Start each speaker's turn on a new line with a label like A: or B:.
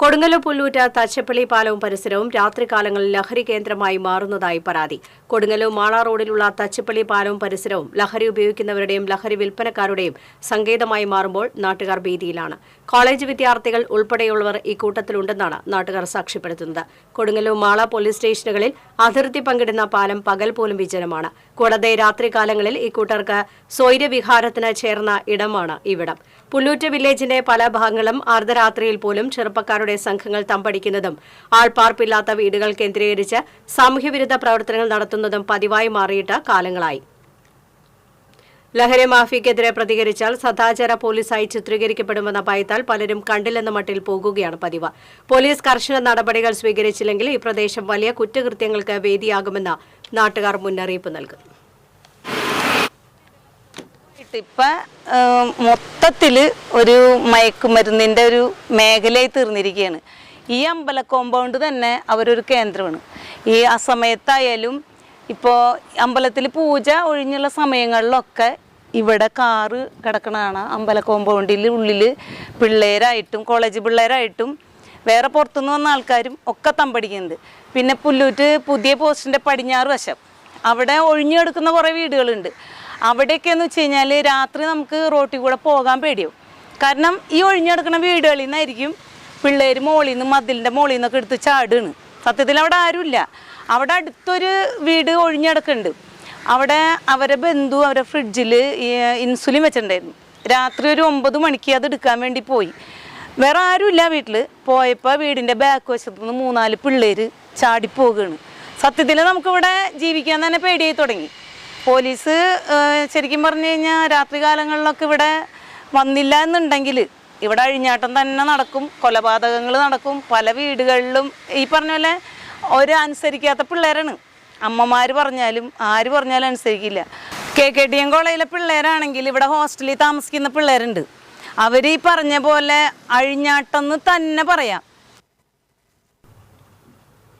A: കൊടുങ്ങല്ലൂർ പുല്ലൂറ്റ തച്ചപ്പള്ളി പാലവും പരിസരവും രാത്രികാലങ്ങളിൽ ലഹരി കേന്ദ്രമായി മാറുന്നതായി പരാതി. കൊടുങ്ങല്ലൂർ മാള റോഡിലുള്ള തച്ചപ്പള്ളി പാലവും പരിസരവും ലഹരി ഉപയോഗിക്കുന്നവരുടെയും ലഹരി വിൽപ്പനക്കാരുടെയും സങ്കേതമായി മാറുമ്പോൾ നാട്ടുകാർ ഭീതിയിലാണ്. കോളേജ് വിദ്യാർത്ഥികൾ ഉൾപ്പെടെയുള്ളവർ ഇക്കൂട്ടത്തിലുണ്ടെന്നാണ് നാട്ടുകാർ സാക്ഷ്യപ്പെടുത്തുന്നത്. കൊടുങ്ങല്ലൂർ മാള പോലീസ് സ്റ്റേഷനുകളിൽ അതിർത്തി പങ്കിടുന്ന പാലം പകൽ പോലും വിജനമാണ്. കൂടാതെ രാത്രികാലങ്ങളിൽ ഇക്കൂട്ടർക്ക് സ്വൈര്യവിഹാരത്തിന് ചേർന്ന ഇടമാണ് ഇവിടം. പുല്ലൂറ്റ് വില്ലേജിന്റെ പല ഭാഗങ്ങളും അർദ്ധരാത്രിയിൽ പോലും ചെറുപ്പക്കാരുടെ സംഘങ്ങൾ തമ്പടിക്കുന്നതും ആൾപ്പാർപ്പില്ലാത്ത വീടുകൾ കേന്ദ്രീകരിച്ച് സാമൂഹ്യവിരുദ്ധ പ്രവർത്തനങ്ങൾ നടത്തുന്നതും പതിവായി മാറിയിട്ട് കാലങ്ങളായി. ലഹരി മാഫിയക്കെതിരെ പ്രതികരിച്ചാൽ സദാചാര പോലീസായി ചിത്രീകരിക്കപ്പെടുമെന്ന ഭയത്താൽ പലരും കണ്ടില്ലെന്ന മട്ടിൽ പോകുകയാണ് പതിവ്. പോലീസ് കർശന നടപടികൾ സ്വീകരിച്ചില്ലെങ്കിൽ ഈ പ്രദേശം വലിയ കുറ്റകൃത്യങ്ങൾക്ക് വേദിയാകുമെന്ന് നാട്ടുകാർ മുന്നറിയിപ്പ് നൽകുന്നു
B: ഇപ്പൊ മൊത്തത്തിൽ ഒരു മയക്കുമരുന്നിന്റെ ഒരു മേഖലയായി തീർന്നിരിക്കുകയാണ് ഈ അമ്പല കോമ്പൗണ്ട് തന്നെ അവരൊരു കേന്ദ്രമാണ്. ഈ ആ സമയത്തായാലും ഇപ്പോൾ അമ്പലത്തിൽ പൂജ ഒഴിഞ്ഞുള്ള സമയങ്ങളിലൊക്കെ ഇവിടെ കാറ് കിടക്കണതാണ് അമ്പല കോമ്പൗണ്ടിൽ ഉള്ളിൽ പിള്ളേരായിട്ടും കോളേജ് പിള്ളേരായിട്ടും വേറെ പുറത്തുനിന്ന് വന്ന ആൾക്കാരും ഒക്കെ തമ്പടിക്കുന്നുണ്ട്. പിന്നെ പുല്ലൂറ്റ് പുതിയ പോസ്റ്റിന്റെ പടിഞ്ഞാറ് വശം. അവിടെ ഒഴിഞ്ഞു കിടക്കുന്ന കുറേ വീടുകളുണ്ട്. അവിടെയൊക്കെ എന്ന് വെച്ച് കഴിഞ്ഞാൽ രാത്രി നമുക്ക് റോട്ടിൽ കൂടെ പോകാൻ പേടിയാവും. കാരണം ഈ ഒഴിഞ്ഞെടുക്കുന്ന വീടുകളിൽ നിന്നായിരിക്കും പിള്ളേർ മോളിൽ നിന്ന് മതിലിന്റെ മോളിൽ നിന്നൊക്കെ എടുത്ത് ചാടുകയാണ്. സത്യത്തിൽ അവിടെ ആരുമില്ല. അവിടെ അടുത്തൊരു വീട് ഒഴിഞ്ഞെടുക്കുന്നുണ്ട്. അവിടെ അവരെ ബന്ധു അവരെ ഫ്രിഡ്ജിൽ ഇൻസുലിൻ വെച്ചിട്ടുണ്ടായിരുന്നു. രാത്രി ഒരു ഒമ്പത് മണിക്ക് അത് എടുക്കാൻ വേണ്ടി പോയി. വേറെ ആരുമില്ല വീട്ടിൽ പോയപ്പോൾ വീടിന്റെ ബാക്ക് വശത്ത് നിന്ന് മൂന്നാൽ പിള്ളേർ ചാടിപ്പോകുകയാണ് സത്യത്തിൽ നമുക്കിവിടെ ജീവിക്കാൻ തന്നെ പേടിയായി തുടങ്ങി. പോലീസ് ശരിക്കും പറഞ്ഞു കഴിഞ്ഞാൽ രാത്രി കാലങ്ങളിലൊക്കെ ഇവിടെ വന്നില്ല എന്നുണ്ടെങ്കിൽ ഇവിടെ അഴിഞ്ഞാട്ടം തന്നെ നടക്കും കൊലപാതകങ്ങൾ നടക്കും പല വീടുകളിലും ഈ പറഞ്ഞ പോലെ ഒരു അനുസരിക്കാത്ത പിള്ളേരാണ്. അമ്മമാർ പറഞ്ഞാലും ആര് പറഞ്ഞാലും അനുസരിക്കില്ല. കെ കെ ടി എം കോളേജിലെ പിള്ളേരാണെങ്കിൽ ഇവിടെ ഹോസ്റ്റലിൽ താമസിക്കുന്ന പിള്ളേരുണ്ട്. അവർ ഈ പറഞ്ഞ പോലെ അഴിഞ്ഞാട്ടം എന്ന് തന്നെ പറയാം.